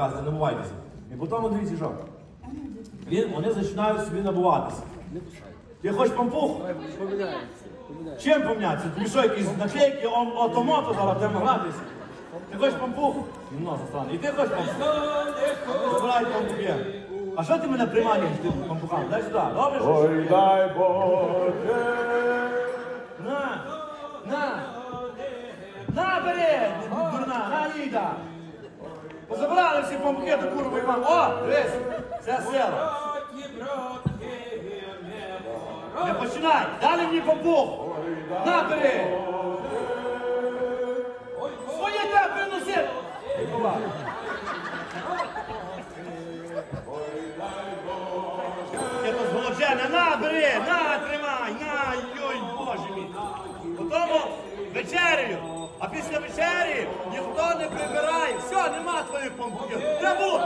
казати, набувайтеся. І потім дивіться, що. Він, вони починають собі набуватися. Ти хочеш пампух? Чим помінятися? Тобі що, якісь наклейки, ом- отомото зараз будемо гратися? Ти хочеш пампух? Ну, застане. І ти хочеш пампух? Забирай пампухи. А що ти мене приманюєш тим пампухам? Дай сюди, добре? що? Ой, дай Боже. На! На! На, бери! Дурна, на, їда! Позабирали всі пампухи до курви вам. О, дивись! Це сила. Не починай! Далі мені пампух! На, бери! Своє те приноси! Я то зголоджене, на, бери, на, тримай, на, йой, боже мій. Потім вечерю, а після вечері ніхто не прибирає. Pombo. Travou!